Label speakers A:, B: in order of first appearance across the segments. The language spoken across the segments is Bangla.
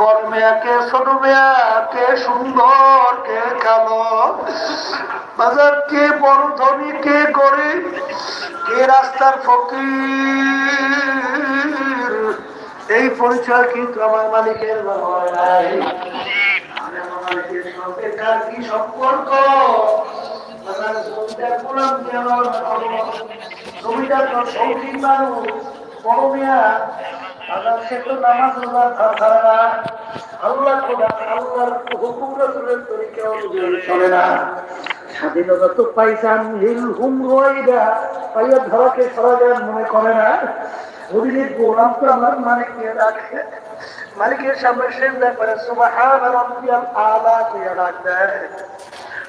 A: বড় মেয়া কে ছোট মেয়া কে সুন্দর কে কালো? বাজার কে বড় ধনী কে গরিব? কে রাস্তার ফকির? এই পরিচয় কিন্তু আমার মালিকের তার কি সম্পর্ক? জমিদার শৌখিন মানুষ, বড় মেয়া। আল্লাহ সে তো নামাজ রোজা ধরে না আল্লাহ আল্লাহর স্বাধীনতা তো পাইছান হিল হুম রইদা পাইয়া ধরাকে সরাজার মনে করে না। ওদিকে গোলাম তো আমার মালিককে রাখে। মালিকের সামনে সেজদা করে সুবহান আলা কইয়া ডাক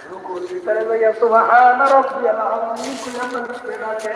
A: রুকুর ভিতরে লইয়া সুবহান রাব্বিয়াল আযীম কইয়া ডাকে।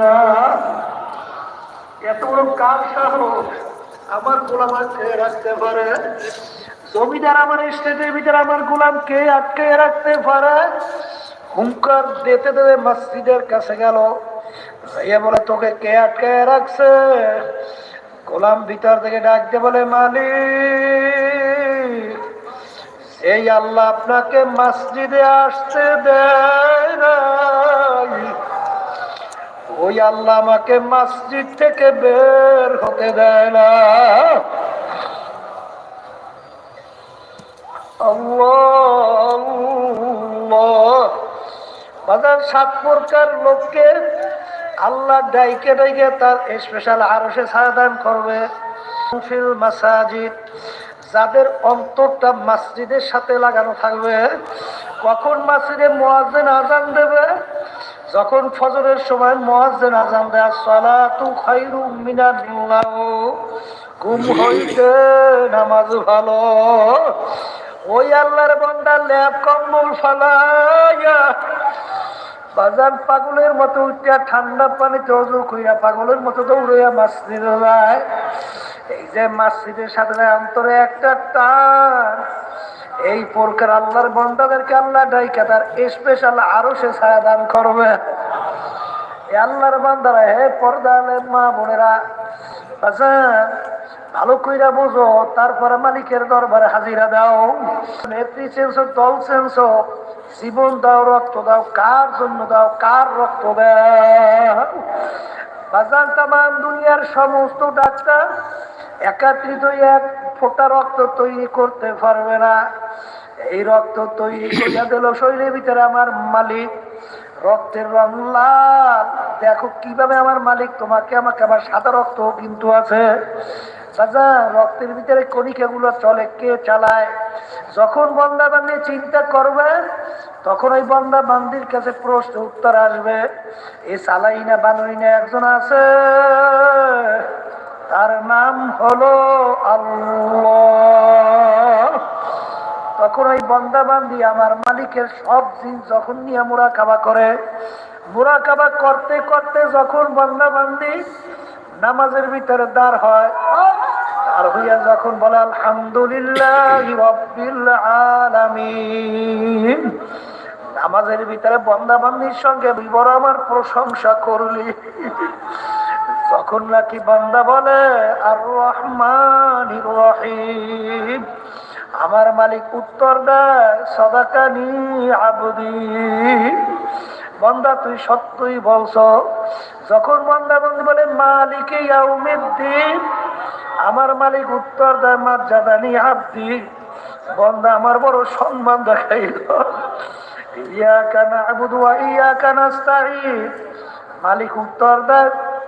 A: না এত বড় কার সাহস? আমার গোলাম আটকে রাখতে পারে? জমিদার আমার স্টেটের ভিতরে আমার গোলাম কে আটকে রাখতে পারে? হুঙ্কার দিতে দিতে মসজিদের কাছে গেল। এ বলে, তোকে কে আটকে রাখছে? গোলাম ভিতর থেকে ডাকতে বলে, মালিক, এই আল্লাহ আপনাকে মসজিদে আসতে দেয় ওই আল্লাহ আমাকে মসজিদ থেকে বের হতে দেয় না। বাজার সাত প্রকার লোককে আল্লাহ ডাইকে ডাইকে তার স্পেশাল সে করবে। মাসাজিদ, যাদের অন্তরটা মসজিদের সাথে লাগানো থাকবে, কখন মসজিদে মোয়াজ্জেন আজান দেবে? যখন ফজরের সময় মোয়াজ্জেন আজান দেয় সালাতু খাইরু মিনাল্লাহ ঘুম হইতে নামাজ ভালো। ওই আল্লাহর বন্দা ল্যাব কম্বল ফালাইয়া বাজার পাগলের মতো উঠিয়া ঠান্ডা পানিতে অজু কইরা পাগলের মতো দৌড়াইয়া মাছ দিতে যায়। এই যে মাসজিদের সাথে অন্তরে একটা টান এই প্রকার আল্লাহর বন্দাদেরকে আল্লাহ ডাইকা তার স্পেশাল আরও সে ছায়া দান করবে। আল্লাহর বান্দারা, হে পর্দা আলের মা বোনেরা ভালো কইরা বোঝো, তারপরে মালিকের দরবারে হাজিরা দাও। নেত্রী চেঞ্জ দল চেঞ্জ জীবন দাও, রক্ত দাও, কার জন্য দাও, কার রক্ত দাও বাজান তামান দুনিয়ার সমস্ত ডাক্তার একাত্রিত এক ফোটা রক্ত তৈরি করতে পারবে না। এই রক্ত তৈরি করিয়া দিল শরীরের ভিতরে আমার মালিক। রক্তের রং লাল। দেখো কীভাবে আমার মালিক তোমাকে, আমাকে আমার সাদা রক্ত কিন্তু আছে। বাজা, রক্তের ভিতরে কণিকা গুলো চলে, কে চালায়? যখন বন্দা বান্দি চিন্তা করবে, তখন ওই বন্দা বান্ধির কাছে প্রশ্ন, উত্তর আসবে, এ চালাই না বানুই না একজন আছে? তার নাম হলো তখন ওই বন্দা বান্দি আমার মালিকের সব জিন যখন নিয়ে মোড়া কাবা করে মোড়া কাবা করতে করতে যখন বন্দা বান্দি নামাজের ভিতরে দাঁড় হয় আর হইয়া যখন বলে, আলহামদুলিল্লাহ আলামিন। নামাজের ভিতরে বন্দা বান্দির সঙ্গে বিবর আমার প্রশংসা করলি। যখন নাকি বান্দা বলে আর রহমান রহিম, আমার মালিক উত্তর দেয়, সদাকানি আবদি। বন্দা, তুই সত্যই বলছ, যখন বন্দা বন্দি বলে, মালিকে আমার মালিক উত্তর দেয় মাজ্জাদানি আব্দি। বন্দা আমার বড় সম্মান দেখাইল। ইয়াকা না'বুদু ওয়া ইয়াকা নাস্তাঈন মালিক উত্তর দেয়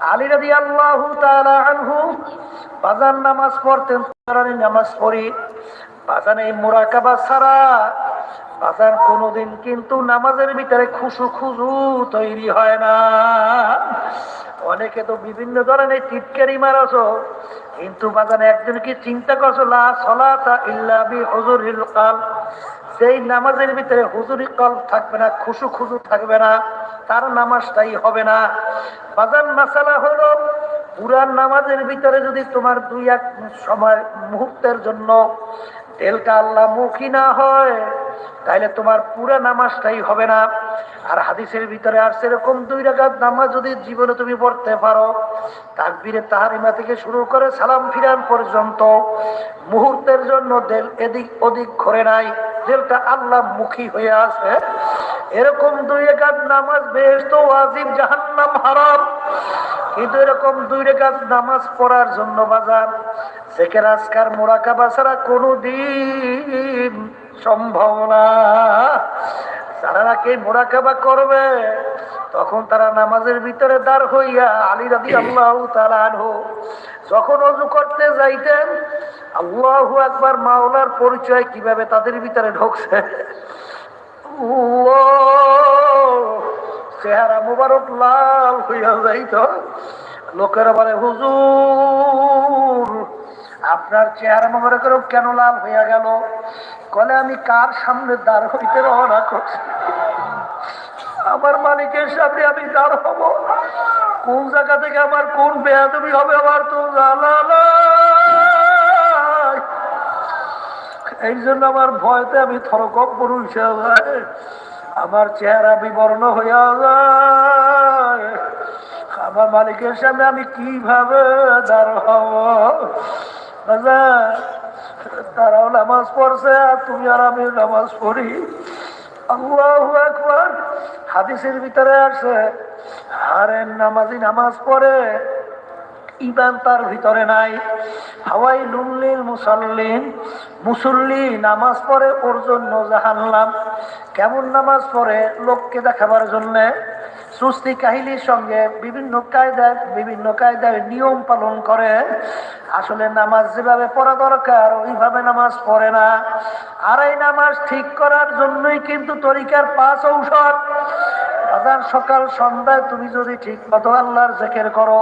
A: আলী রবি আল্লাহ আনহু বাজার নামাজ পড়তেন নামাজ পড়ি। বাজানে মোরাকাবা ছাড়া বাজার কোনোদিন কিন্তু নামাজের ভিতরে খুশু খুজু তৈরি হয় না। অনেকে তো বিভিন্ন ধরনের টিটকারি মারাছো, কিন্তু বাজানে একদিন কি চিন্তা করছ সলাতা কাল সেই নামাজের ভিতরে হুজুরি কল থাকবে না, খুশু খুশু থাকবে না, তার নামাজটাই হবে না। বাজান মাসালা হলো, পুরান নামাজের ভিতরে যদি তোমার দুই এক সময় মুহূর্তের জন্য তেলটা আল্লাহ মুখী না হয়, তাইলে তোমার পুরো নামাজটাই হবে না। আর হাদিসের ভিতরে আর সেরকম দুই রাকাত নামাজ যদি জীবনে তুমি পড়তে পারো, তাকবীরে তাহারিমা থেকে শুরু করে সালাম ফিরান পর্যন্ত মুহূর্তের জন্য দেল এদিক ওদিক ঘরে নাই, দেলটা আল্লাহ মুখী হয়ে আছে। এরকম দুই রেখাত নামাজ বেশ তো ওয়াজিব জাহান্নাম হারাম। কিন্তু এরকম দুই রেখাত নামাজ পড়ার জন্য বাজার সেকের আজকার মোরাকাবা ছাড়া কোনো দিন সম্ভব না। যারা নাকি মোরাকাবা করবে, তখন তারা নামাজের ভিতরে দাঁড় হইয়া আলী রাদি আল্লাহ যখন অজু করতে যাইতেন, আল্লাহু একবার মাওলার পরিচয় কীভাবে তাদের ভিতরে ঢুকছে? চেহারা মুবারক লাল হইয়া যাইত। লোকেরা বলে হুজুর আপনার চেহারা মুবারকের কেন লাল হইয়া গেল? কলে আমি কার সামনে দাঁড় হইতে রওনা করছি? আমার মালিকের সামনে আমি দাঁড় হব। কোন জায়গা থেকে আমার কোন বেয়াদবি হবে আমার তো এই জন্য আমার ভয়তে আমি থরকম পুরুষ আমার চেহারা বিবর্ণ হইয়া যায়। আমার মালিকের সামনে আমি কীভাবে দাঁড় হব? তারাও নামাজ পড়ছে আর তুমি আর আমি নামাজ পড়ি। আল্লাহ হাদিসের ভিতরে আসে হারেন নামাজি নামাজ পড়ে। ইমান তার ভিতরে নাই। হাওয়াই লুমলিল মুসল্লিন, মুসল্লি নামাজ পড়ে ওর জন্য জাহানলাম কেমন নামাজ পড়ে লোককে দেখাবার জন্যে? সুস্তি কাহিনীর সঙ্গে বিভিন্ন কায়দায় বিভিন্ন কায়দায় নিয়ম পালন করে। আসলে নামাজ যেভাবে পড়া দরকার, ওইভাবে নামাজ পড়ে না। আর এই নামাজ ঠিক করার জন্যই কিন্তু তরিকার পাঁচ ঔষধ। সকাল সন্ধ্যায় তুমি যদি ঠিক মতো আল্লাহর জেকের করো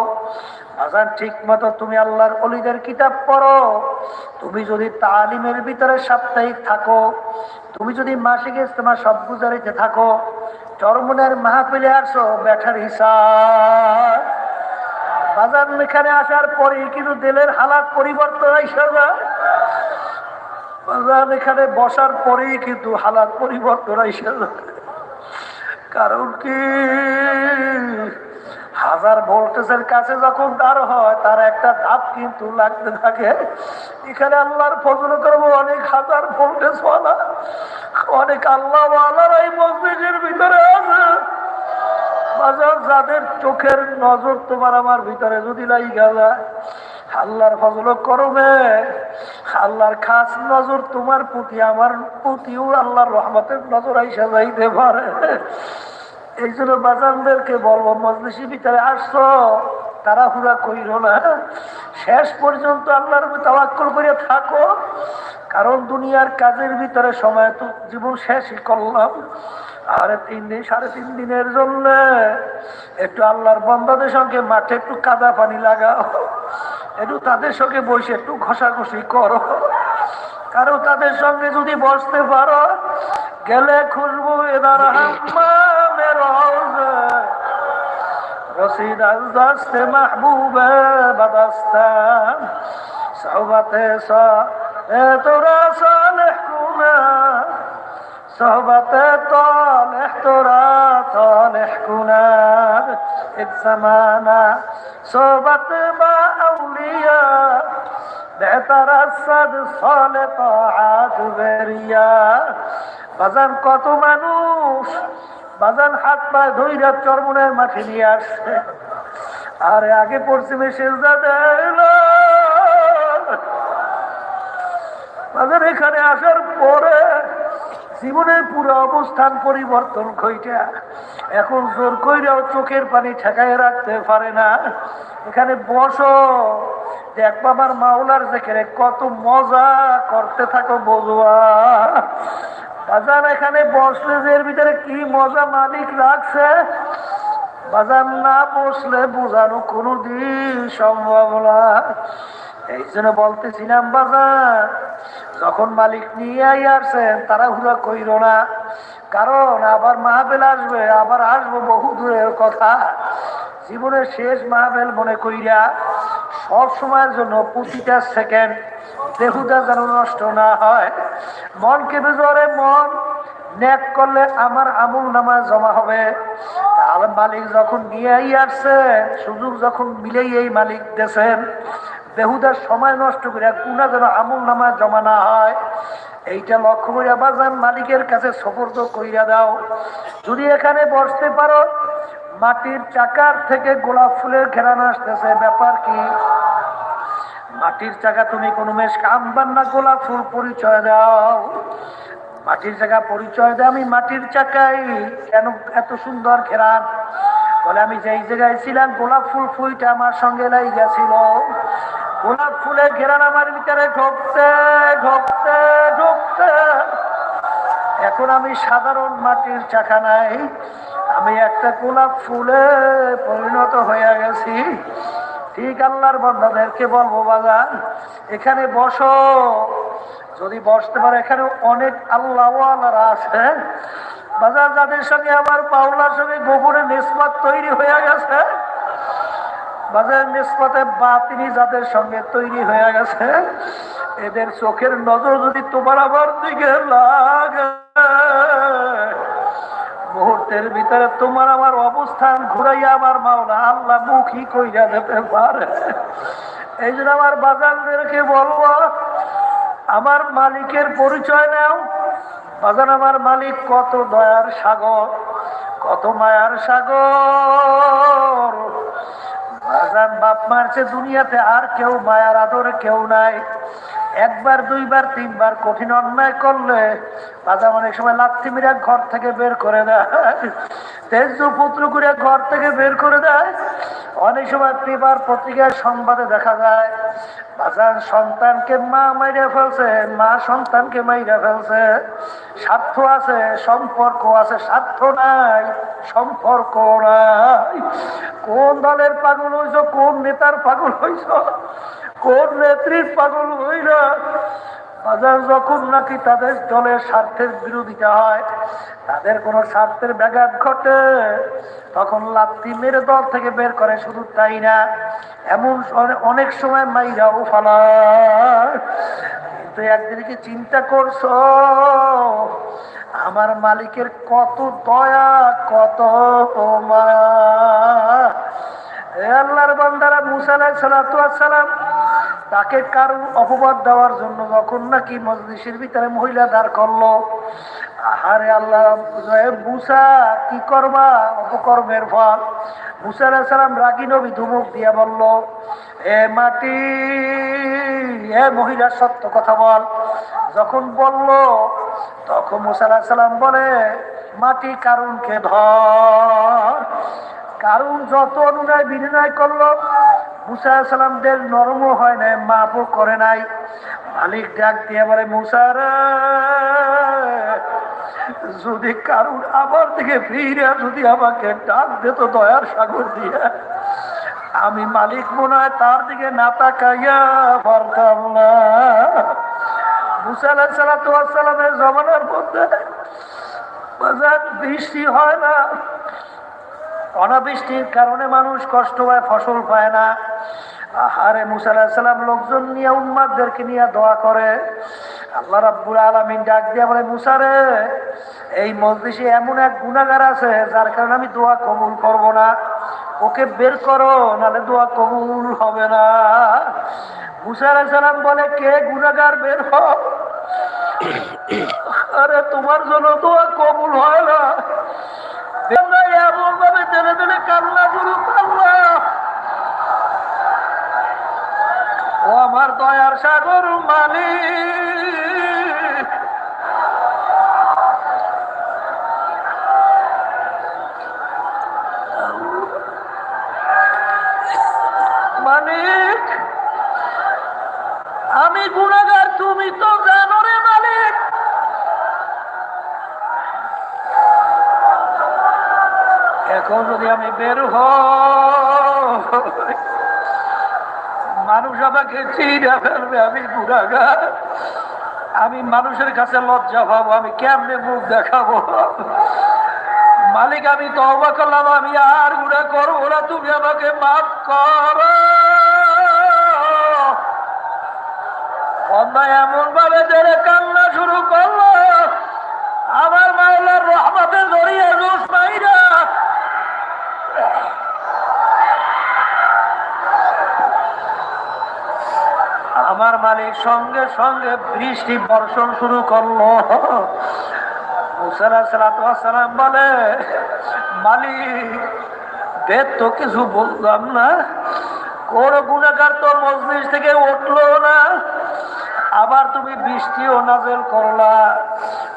A: আজান ঠিক মতো তুমি আল্লাহর অলিদের কিতাব পড়ো। তুমি যদি তালিমের ভিতরে সাপ্তাহিক থাকো, তুমি যদি মাসিক ইস্তেমা সব গুজারিতে থাকো, চরমনের মাহফিলে আসো ব্যাঠার হিসাব। বাজার এখানে আসার পরে কিন্তু দিলের হালাত পরিবর্তন আইসা বাজার এখানে বসার পরেই কিন্তু হালাত পরিবর্তন আইসা কারণ কি? হাজার ভোল্টেজের কাছে যখন দাঁড় হয়, তার একটা ধাপ কিন্তু লাগতে থাকে। এখানে আল্লাহর ফজল করব, অনেক হাজার ভোল্টেজ ওয়ালা অনেক আল্লাহ এই মসজিদের ভিতরে আছে। যাদের চোখের নজর তোমার আমার ভিতরে যদি লাইগা যায়, আল্লাহর ফজল করবে। আল্লাহর খাস নজর তোমার প্রতি, আমার প্রতিও আল্লাহর রহমতের নজর আইসা যাইতে পারে। এই জন্য বাজানদেরকে বলব মজলিসি ভিতরে আসছো? তারা হুরা কইল না। শেষ পর্যন্ত আল্লাহর তাওয়াক্কল করে থাকো। কারণ দুনিয়ার কাজের ভিতরে সময় তো জীবন শেষই করলাম। আর তিন দিন, সাড়ে তিন দিনের জন্য একটু আল্লাহর বন্ধাদের সঙ্গে মাঠে একটু কাদা পানি লাগাও। একটু তাদের সঙ্গে বসে একটু ঘষাঘষি করো। কারণ তাদের সঙ্গে যদি বসতে পারো, গেলে খুঁজবো এদার রওজা। রসিদ আজ দাস্তে মাহবুবে বাদাস্তান صحبة صالح صالح كنا صحبة طالح ترى طالح كنا إذ زمانا صحبة ما أولياء বেতারাসাদ সলে তাআত বেরিয়া বাজান কত মানুষ বাজান হাত পা ধইরা চরমনের মাঠে নিয়ে আসছে। আরে আগে পশ্চিমে সেজদা দেয় এখানে আসার পরে জীবনের পুরো অবস্থান পরিবর্তন কইটা। এখন জোর কইরাও চোখের পানি ঠেকায় রাখতে পারে না। এখানে বসো। দেখ বাবার মাওলার যেখানে কত মজা করতে থাকো বজুয়া। বাজার এখানে বসলে যে এর ভিতরে কি মজা মালিক রাখছে? বাজার না বসলে বোঝানো কোনোদিন সম্ভব না। এই জন্য বলতেছিলাম, বাজার, যখন মালিক নিয়ে আসছেন তারা হুরা কইর না। কারণ আবার মাহবেল আসবে, আবার আসব বহু দূরের কথা। জীবনের শেষ মাহবেল মনে কইরা সব সময়ের জন্য প্রতিটা সেকেন্ড দেহুদা যেন নষ্ট না হয়। মন কেঁপে জ্বরে মন, ন্যাক করলে আমার আমুল নামা জমা হবে। তাহলে মালিক যখন নিয়ে আসছে সুযোগ যখন মিলেই এই মালিক দেশেন বেহুদার সময় নষ্ট করে কুনা যেন আমুল নামা জমা না হয়। এইটা লক্ষ্য করে বাজান মালিকের কাছে সফর্দ কইরা দাও। যদি এখানে বসতে পারো মাটির চাকার থেকে গোলাপ ফুলের ঘেরান আসতেছে। ব্যাপার কি? মাটির চাকা তুমি কোনো মেশ কামবার না গোলাপ ফুল পরিচয় দাও। মাটির চাকা পরিচয় দেয় আমি মাটির চাকাই। কেন এত সুন্দর ঘেরান? বলে, আমি যেই জায়গায় ছিলাম, গোলাপ ফুল ফুলটা আমার সঙ্গে লাই গেছিল গোলাপ ফুলের ঘেরান আমার ভিতরে ঢুকতে ঢুকতে ঢুকতে এখন আমি সাধারণ মাটির চাকা নাই আমি একটা গোলাপ ফুলে পরিণত হয়ে গেছি। ঠিক আল্লাহর বন্ধাদেরকে বলব, বাজান, এখানে বসো। যদি বসতে পারে, এখানে অনেক আল্লাহওয়ালারা আছে। বাজার যাদের সঙ্গে আমার পাওলার সঙ্গে গোবরে নিসবাত তৈরি হয়ে গেছে। বাজার নিসবাতে বাতিনি যাদের সঙ্গে তৈরি হয়ে গেছে। এদের চোখের নজর যদি তোমার আমার দিকে লাগে। মুহূর্তের ভিতরে তোমার আমার অবস্থান ঘুরাইয়া আমার মাওলা আল্লাহ মুখী কইরা দিতে পারে। এই জন্য আমার বাজারদেরকে বলব, আমার মালিকের পরিচয় নাও। বাজার আমার মালিক কত দয়ার সাগর, কত মায়ার সাগর। বাজান, বাপ মারছে দুনিয়াতে আর কেউ মায়ার আদর কেউ নাই। একবার, দুইবার, তিনবার কঠিন অন্যায় করলে রাজা অনেক সময় লাথি মিরা ঘর থেকে বের করে দেয়। তেজ পুত্র করে ঘর থেকে বের করে দেয়। অনেক সময় পেপার, পত্রিকার সংবাদে দেখা যায়, বাজার সন্তানকে মা মাইরা ফেলছে, মা সন্তানকে মাইরা ফেলছে। স্বার্থ আছে, সম্পর্ক আছে, স্বার্থ নাই, সম্পর্ক নাই। কোন দলের পাগল হইছ, কোন নেতার পাগল হইছ, কোন নেত্রীর পাগল হইল? বাজার যখন নাকি তাদের দলের স্বার্থের বিরোধিতা হয়, তাদের কোনো স্বার্থের ব্যাঘাত ঘটে, তখন লাত্তি মেরে দল থেকে বের করে, শুধু তাই না, এমন অনেক সময় মাইরাও ফালায়। কিন্তু একদিন কি চিন্তা করছ? আমার মালিকের কত দয়া, কত মায়া। আল্লাহর বান্দারা মুসালাই সালাম তাকে কারণ অপবাদ দেওয়ার জন্য যখন নাকি মজলিসের ভিতরে মহিলা দাঁড় করল, আহারে আল্লাহ মুসা, কি করবা? অপকর্মের ফল। মুসা সালাম রাগি নবী ধুমুক দিয়া বলল, এ মাটি, এ মহিলা, সত্য কথা বল। যখন বলল, তখন মুসা সালাম বলে, মাটি কারণকে ধর। কারণ যত অনুনয় বিনয় করল মুসা সালামদের নরম হয় নাই মাপও করে নাই। মালিক ডাক দিয়ে বলে মুসার যদি কারুর আমার দিকে ফিরে যদি আমাকে ডাক দিত দয়ার সাগর দিয়ে। আমি মালিক মনে হয় তার দিকে না তাকাইয়া পারতাম না। মুসা আলাহ সালামের জমানার মধ্যে বৃষ্টি হয় না। অনাবৃষ্টির কারণে মানুষ কষ্ট হয় ফসল পায় না। আলাহিসাল্লাম লোকজন নিয়ে নিয়ে দোয়া করে। আল্লাহ আলামিন ডাক দিয়া বলে এই মজলিসে এমন এক গুণাগার আছে, যার কারণে আমি দোয়া কবুল করব না। ওকে বের করো নালে দোয়া কবুল হবে না। মুসা বলে, কে গুণাগার বের হ আরে, তোমার জন্য দোয়া কবুল হয় না। এমন ভাবে টেনে টেনে কান্না করলাম ও আমার দয়ার সাগর মালিক। মালিক, আমি গুণাগার, তুমি তো মালিক। এখন যদি আমি বের হই মানুষ আমাকে চিনে ফেলবে, আমি গুণাগার। আমি মানুষের কাছে লজ্জা পাবো, আমি কেমনে মুখ দেখাবো? মালিক, আমি তো অবাক করলাম, আমি আর গুণা করব না, তুমি আমাকে মাফ করো। অন্যায় এমন ভাবে যারা কান্না শুরু করল আমার মাওলার রহমতের ধরিয়ে রুশ মাইরা আমার মালিক সঙ্গে সঙ্গে বৃষ্টি বর্ষণ শুরু করল। বলে, মালিক বেদ তো কিছু বললাম না। কোন গুণাগার তো মজলিস থেকে উঠল না। আবার তুমি বৃষ্টিও নাজেল করলা।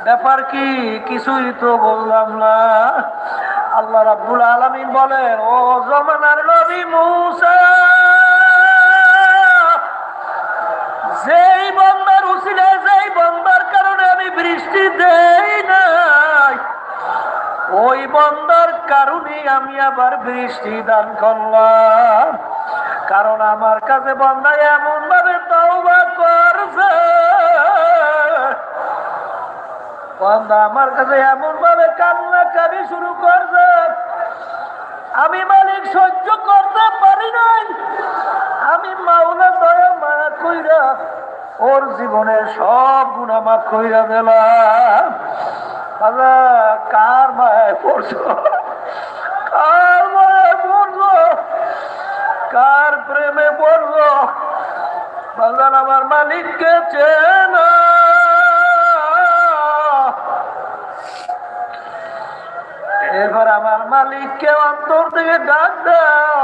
A: ব্যাপার কি? কিছুই তো বললাম না। আল্লাহ রাব্বুল আলামিন বলেন, ও জমানার নবী মুসা! যেই বন্দার উচিলে যেই বন্দার কারণে আমি বৃষ্টি দেই নাই, ওই বন্দার কারণে আমি আবার বৃষ্টি দান করলাম। কারণ আমার কাছে বন্দা এমন ভাবে তওবা করছে বন্দা আমার কাছে এমন ভাবে কান্না কাবি শুরু করছে, আমি মালিক সহ্য করতে পারি নাই, আমি মাওলা দয়া মা কইরা ওর জীবনের সব গুণা মাফ কইরা দিলাম। কার মায় পড়ছো? কার মায় পড়ছো? কার প্রেমে পড়ছো? বাজার আমার মালিককে চেনা। এবার আমার মালিককে অন্তর থেকে ডাক দাও।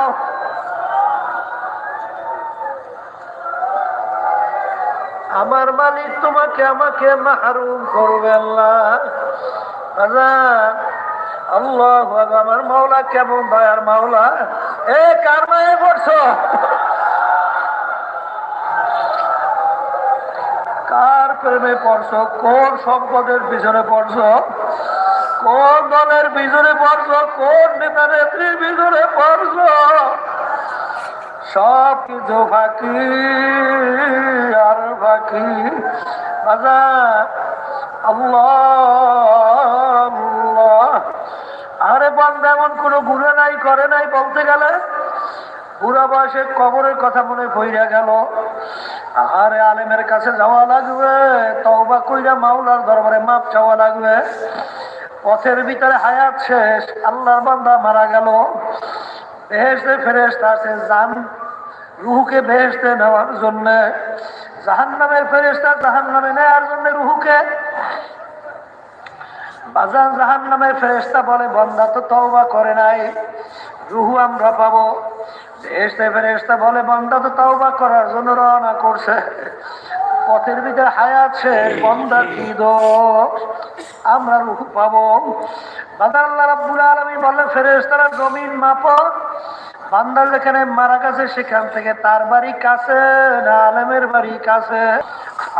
A: আমার মালিক তোমাকে আমাকে মাহরুম করবেন না আল্লাহ আমার মাওলা কেমন দয়ার মাওলা? এ, কার মায়ে পড়ছ? কার প্রেমে পড়ছ? কোন সম্পদের পিছনে পড়ছ? কোন দলের পিছনে পড়ছ? কোন নেতা নেত্রীর পিছনে পড়ছো? সব কিছু ফাঁকি আর ফাঁকি। আরে বন্ধ এমন কোনো গুণা নাই করে নাই বলতে গেলে? বুড়া বয়সে কবরের কথা মনে পইরা গেল। আরে আলেমের কাছে যাওয়া লাগবে, তওবা কইরা মাওলার দরবারে মাপ চাওয়া লাগবে। পথের ভিতরে হায়াত শেষ, আল্লাহর বান্দা মারা গেল। বেহেস্তে ফেরেস্তা আছে, জান রুহুকে বেহেস্তে নেওয়ার জন্য জাহান নামের ফেরেস্তা জাহান নামে নেওয়ার জন্য রুহুকে। বাজান জাহান নামের ফেরেস্তা বলে, বন্দা তো তওবা করে নাই, রুহু আমরা পাবো। বেহেস্তে ফেরেস্তা বলে, বন্দা তো তওবা করার জন্য রওনা করছে। পথের ভিতরে হায়াত শেষ বন্দা কি দোষ? আমরা রুহু পাবো। বাদা আল্লাহ রাব্বুল আলামিন বলে ফেরেশতারা জমিন মাপো বান্দা যেখানে মারা গেছে, সেখান থেকে তার বাড়ি কাছে না, আলেমের বাড়ি কাছে?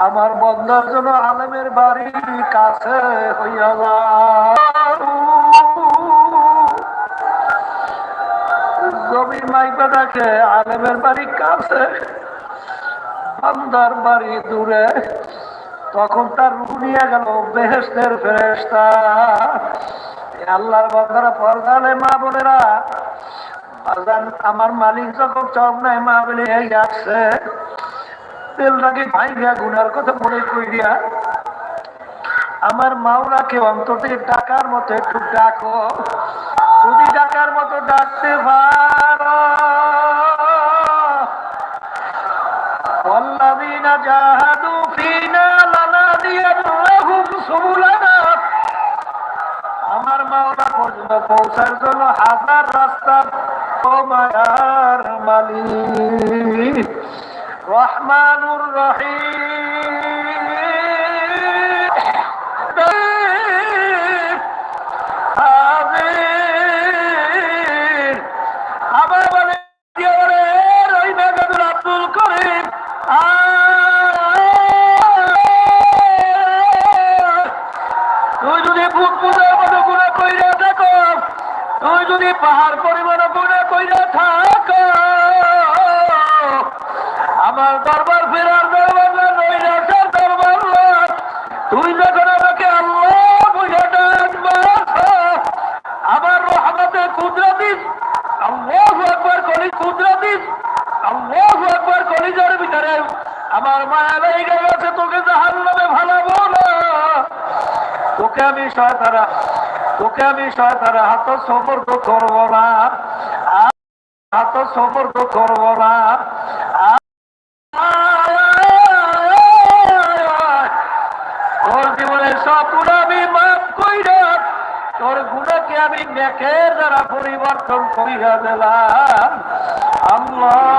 A: আমার বন্দার জন্য আলেমের বাড়ি কাছে হইয়া জমি মাইপা দেখে আলেমের বাড়ি কাছে। বান্দার বাড়ি দূরে, তখন তার রুহ নিয়ে গেল বেহেস্তের ফেরেস্তা আল্লাহর বন্ধারা পর্দালে মা বোনেরা আমার মালিক যখন চব নাই মা বলে, এই আসছে। তেলটাকে ভাই গিয়া গুনার কথা মনে করিয়া, আমার মাওলাকে অন্তত টাকার মতো একটু ডাকো। যদি ডাকার মতো ডাকতে পারো মায়ার মালিক। রহমানুর যদি পাহাড় পরিমাণ কইরা থাকো। আমার দরবার ফেরার দরবার না নৈরাশের দরবার না। তুই যখন আমাকে আল্লাহ বুঝাটা আমার রহমতে কুদরতিস আল্লাহু আকবার কলি কুদরতিস আল্লাহু আকবার কলিজার ভিতরে আমার মায়া লেগে গেছে, তোকে জাহান্নামে ভালাবো না। তোকে আমি শয়তারা তোকে আমি শয়তারা হাত সমর্থ করব না। হাত সমর্থ করব না। আর তোর জীবনের সব গুণা আমি মাফ কইরা, তোর গুণাকে আমি নেকের দ্বারা পরিবর্তন করিয়া দিলাম। আল্লাহ।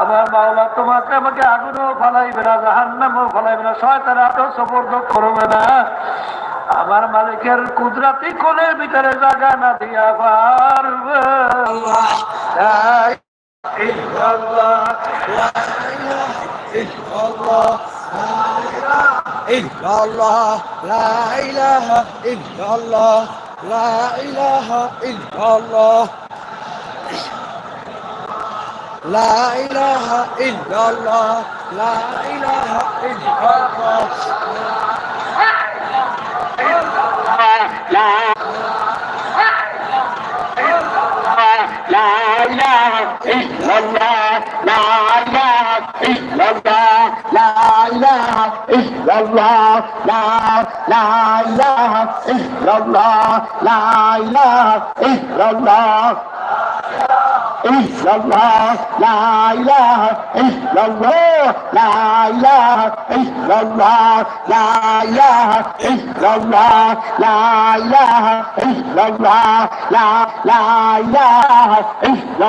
A: আমার মাওলা তোমাকে আমাকে আগুনও ফলাইবে না, জাহান্নামও ফলাইবে না, শয়তান আটো সবর্দ করবে না। আমার মালিকের কুদরাতি কোলের ভিতরে জায়গা না দিয়া পারবে তাই ইল্লাল্লাহ
B: إلا الله لا إله إلا الله لا إله إلا الله لا إله إلا الله لا إله إلا الله
C: لا إله إلا الله لا إله إلا الله لا إله إلا الله لا لا إله إلا الله لا إله إلا الله إلا الله لا إله إلا الله لا إله إلا الله لا إله إلا الله لا إله إلا الله لا لا إله إلا